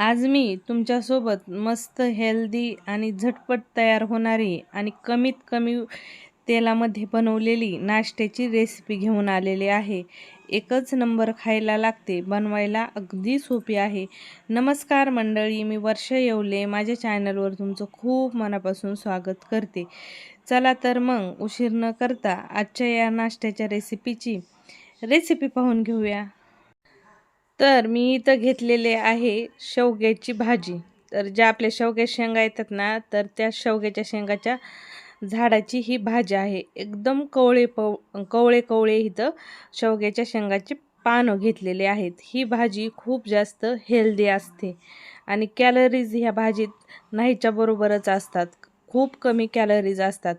आज मी तुमच्यासोबत मस्त हेल्दी आणि झटपट तयार होणारी आणि कमीत कमी तेलामध्ये बनवलेली नाश्त्याची रेसिपी घेऊन आलेली आहे. एकच नंबर खायला लागते बनवायला अगदी सोपी आहे. नमस्कार मंडळी मी वर्ष येवले. माझ्या चॅनलवर तुमचं खूप मनापासून स्वागत करते. चला तर मग उशीर न करता आजच्या या नाश्त्याच्या रेसिपीची रेसिपी पाहून घेऊया. तर मी इथं घेतलेले आहे शेवग्याची भाजी. तर ज्या आपल्या शेवग्या शेंगा येतात ना तर त्या शेवग्याच्या शेंगाच्या झाडाची ही भाजी आहे. एकदम कवळे पव कवळे कवळे इथं शेवग्याच्या शेंगाची पानं घेतलेले आहेत. ही भाजी खूप जास्त हेल्दी असते आणि कॅलरीज ह्या भाजीत नाहीच्या बरोबरच असतात. खूप कमी कॅलरीज असतात.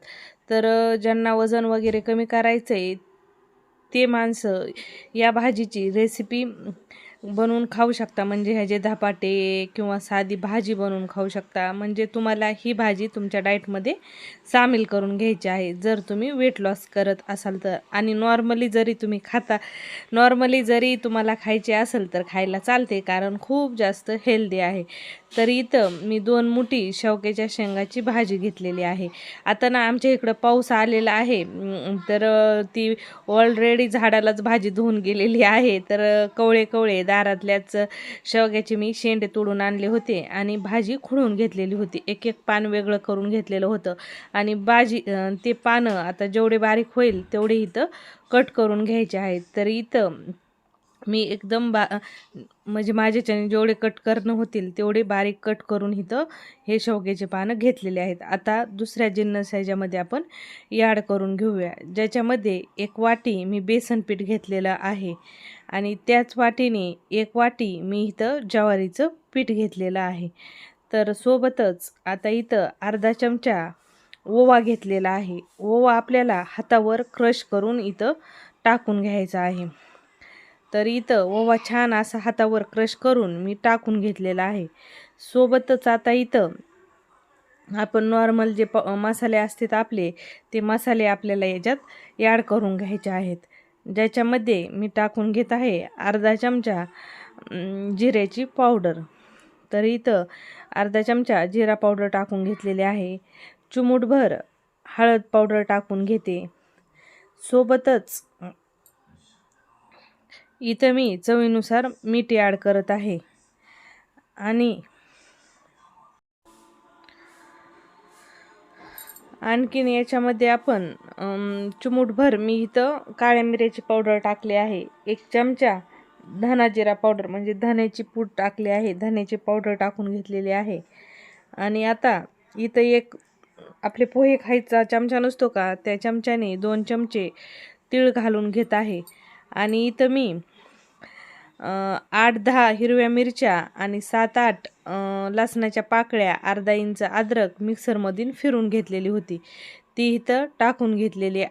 तर ज्यांना वजन वगैरे कमी करायचं आहे ते माणसं या भाजीची रेसिपी बनवून खाऊ शकता. म्हणजे ह्याचे धपाटे किंवा साधी भाजी बनवून खाऊ शकता. म्हणजे तुम्हाला ही भाजी तुमच्या डाएटमध्ये सामील करून घ्यायची आहे. जर तुम्ही वेट लॉस करत असाल तर. आणि नॉर्मली जरी तुम्ही खाता नॉर्मली जरी तुम्हाला खायचे असेल तर खायला चालते. कारण खूप जास्त हेल्दी आहे. तर इथं मी दोन मुठी शेवग्याच्या शेंगाची भाजी घेतलेली आहे. आता ना आमच्या इकडं पाऊस आलेला आहे तर ती ऑलरेडी झाडालाच भाजी धुवून गेलेली आहे. तर कवळे कवळे दारातल्याच शेवग्याचे मी शेंडे तोडून आणले होते आणि भाजी खुळून घेतलेली होती. एक एक पान वेगळं करून घेतलेलं होतं आणि भाजी ते पानं आता जेवढे बारीक होईल तेवढे इथं कट करून घ्यायचे आहेत. तर इथं मी एकदम बा म्हणजे माझ्याच्याने जेवढे कट करणं होतील तेवढे बारीक कट करून इथं हे शेवग्याचे पानं घेतलेले आहेत. आता दुसऱ्या जिन्नस ह्याच्यामध्ये आपण याड करून घेऊया. ज्याच्यामध्ये एक वाटी मी बेसन पीठ घेतलेलं आहे आणि त्याच वाटीने एक वाटी मी इथं ज्वारीचं पीठ घेतलेलं आहे. तर सोबतच आता इथं अर्धा चमचा ओवा घेतलेला आहे. ओवा आपल्याला हातावर क्रश करून इथं टाकून घ्यायचा आहे. तर इथं ओवा छान असा हातावर क्रश करून मी टाकून घेतलेला आहे. सोबतच आता इथं आपण नॉर्मल जे प मसाले असतात आपले ते मसाले आपल्याला याच्यात ॲड करून घ्यायचे आहेत. ज्याच्यामध्ये मी टाकून घेत आहे अर्धा चमचा जिऱ्याची पावडर तर इथं अर्धा चमचा जिरा पावडर टाकून घेतलेले आहे. चुमूटभर हळद पावडर टाकून घेते. सोबतच इथं मी चवीनुसार मीठ ॲड करत आहे. आणि आणखीन याच्यामध्ये आपण चिमूटभर मी इथं काळ्या मिऱ्याची पावडर टाकली आहे. एक चमचा धना जिरा पावडर म्हणजे धण्याची पूड टाकली आहे. धण्याची पावडर टाकून घेतलेली आहे. आणि आता इथं एक आपले पोहे खायचा चमचा नसतो का त्या चमच्याने दोन चमचे तीळ घालून घेत आहे. आणि इथं मी आठ दहा हिरव्या मिरच्या आणि सात आठ लसणाच्या पाकळ्या अर्धा इंच अद्रक मिक्सरमधून फिरून घेतलेली होती. ती इथं टाकून घेतलेली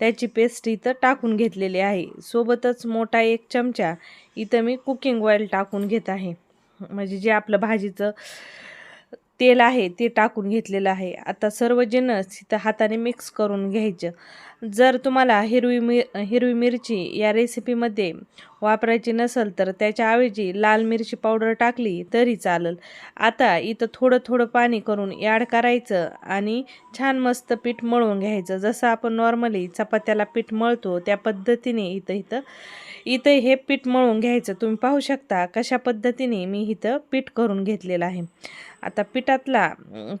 त्याची पेस्ट इथं टाकून घेतलेली आहे. सोबतच मोठा एक चमचा इथं मी कुकिंग ऑइल टाकून घेत आहे. म्हणजे जे आपलं भाजीचं तेल आहे ते टाकून घेतलेलं आहे. आता सर्व जिन्नस इथं हाताने मिक्स करून घ्यायचं. जर तुम्हाला हिरवी मिर हिरवी मिरची या रेसिपीमध्ये वापरायची नसेल तर त्याच्याऐवजी लाल मिरची पावडर टाकली तरी चालेल. आता इथं थोडं थोडं पाणी करून ॲड करायचं आणि छान मस्त पीठ मळून घ्यायचं. जसं आपण नॉर्मली चपात्याला पीठ मळतो त्या पद्धतीने इथं इथं इथं हे पीठ मळून घ्यायचं. तुम्ही पाहू शकता कशा पद्धतीने मी इथं पीठ करून घेतलेलं आहे. आता पिठातला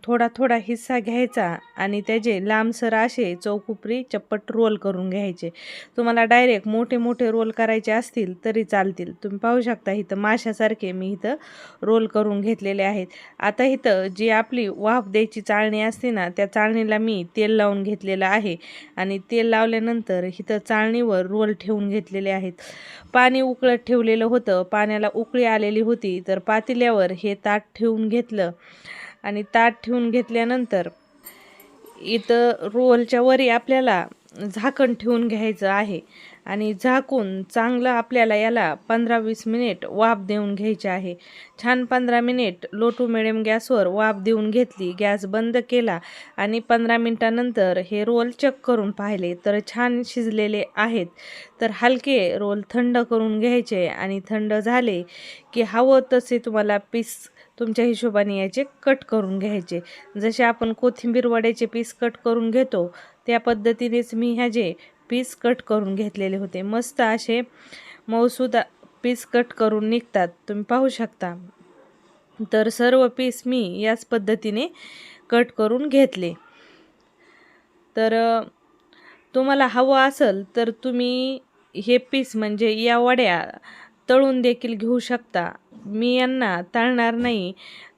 थोडा थोडा हिस्सा घ्यायचा आणि त्याचे लांबसर असे चौकुपरी चप्पट रोल करून घ्यायचे. तुम्हाला डायरेक्ट मोठे मोठे रोल करायचे असतील तरी चालतील. तुम्ही पाहू शकता इथं माशासारखे मी इथं रोल करून घेतलेले आहेत. आता इथं जी आपली वाफ द्यायची चाळणी असते ना त्या चाळणीला मी तेल लावून घेतलेलं आहे. आणि तेल लावल्यानंतर इथं चाळणीवर रोल ठेवून घेतलेले आहेत. पाणी उकळत ठेवलेलं होतं. पाण्याला उकळी आलेली होती. तर पातेल्यावर हे ताट ठेवून घेतलं. आणि ताट ठेवून घेतल्यानंतर इथं रोलच्या वरी आपल्याला झाकण ठेवून घ्यायचं आहे. आणि झाकून चांगलं आपल्याला याला पंधरा वीस मिनिट वाफ देऊन घ्यायचे आहे. छान पंधरा मिनिट लो टू मिडियम गॅसवर वाफ देऊन घेतली. गॅस बंद केला आणि पंधरा मिनटानंतर हे रोल चेक करून पाहिले तर छान शिजलेले आहेत. तर हलके रोल थंड करून घ्यायचे आणि थंड झाले की हवं तसे तुम्हाला पीस तुमच्या हिशोबाने याचे कट करून घ्यायचे. जसे आपण कोथिंबीर वड्याचे पीस कट करून घेतो त्या पद्धतीनेच मी ह्याचे पीस कट करून घेतलेले होते. मस्त असे मऊसूद पीस कट करून निघतात. तुम्ही पाहू शकता. तर सर्व पीस मी याच पद्धतीने कट करून घेतले. तर तुम्हाला हवं असेल तर तुम्ही हे पीस म्हणजे या वड्या तळून देखील घेऊ शकता. मी यांना तळणार नाही.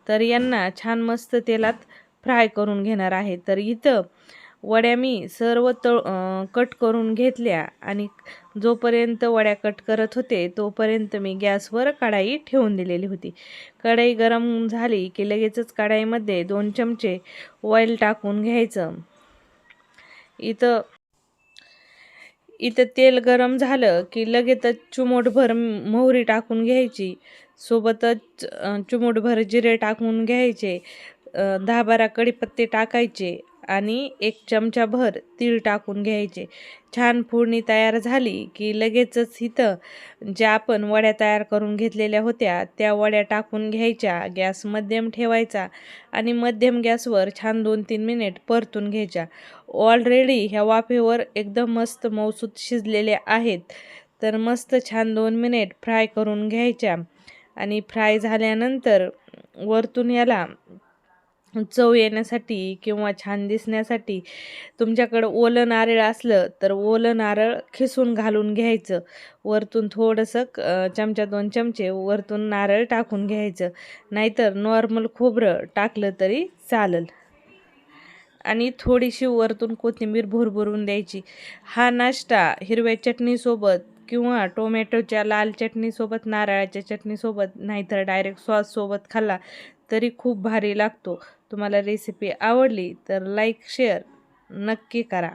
तर यांना छान मस्त तेलात फ्राय करून घेणार आहे. तर इथं वड्या मी सर्व तळ कट करून घेतल्या आणि जोपर्यंत वड्या कट करत होते तोपर्यंत मी गॅसवर कढाई ठेवून दिलेली होती. कढाई गरम झाली की लगेचच कढाईमध्ये दोन चमचे ऑइल टाकून घ्यायचं. इथं इथं तेल गरम झालं की लगेचच चुमोटभर मोहरी टाकून घ्यायची. सोबतच चुमोटभर जिरे टाकून घ्यायचे. दहा बारा कढीपत्ते टाकायचे. आणि एक चमचाभर तीळ टाकून घ्यायचे. छान फोडणी तयार झाली की लगेचच इथं ज्या आपण वड्या तयार करून घेतलेल्या होत्या त्या वड्या टाकून घ्यायच्या. गॅस मध्यम ठेवायचा आणि मध्यम गॅसवर छान दोन तीन मिनिट परतून घ्यायच्या. ऑलरेडी ह्या वाफेवर एकदम मस्त मौसूद शिजलेल्या आहेत तर मस्त छान दोन मिनिट फ्राय करून घ्यायच्या. आणि फ्राय झाल्यानंतर वरतून याला चव येण्यासाठी किंवा छान दिसण्यासाठी तुमच्याकडं ओलं नारळ असलं तर ओलं नारळ खिसून घालून घ्यायचं. वरतून थोडंसं चमचा दोन चमचे वरतून नारळ टाकून घ्यायचं. नाहीतर नॉर्मल खोबरं टाकलं तरी चालेल. आणि थोडीशी वरतून कोथिंबीर भरभरून द्यायची. हा नाश्ता हिरव्या चटणीसोबत किंवा टोमॅटोच्या लाल चटणीसोबत नारळाच्या चटणीसोबत नाहीतर डायरेक्ट सॉससोबत खाल्ला तरी खूप भारी लागतो. तुम्हाला रेसिपी आवडली तर लाईक शेअर नक्की करा.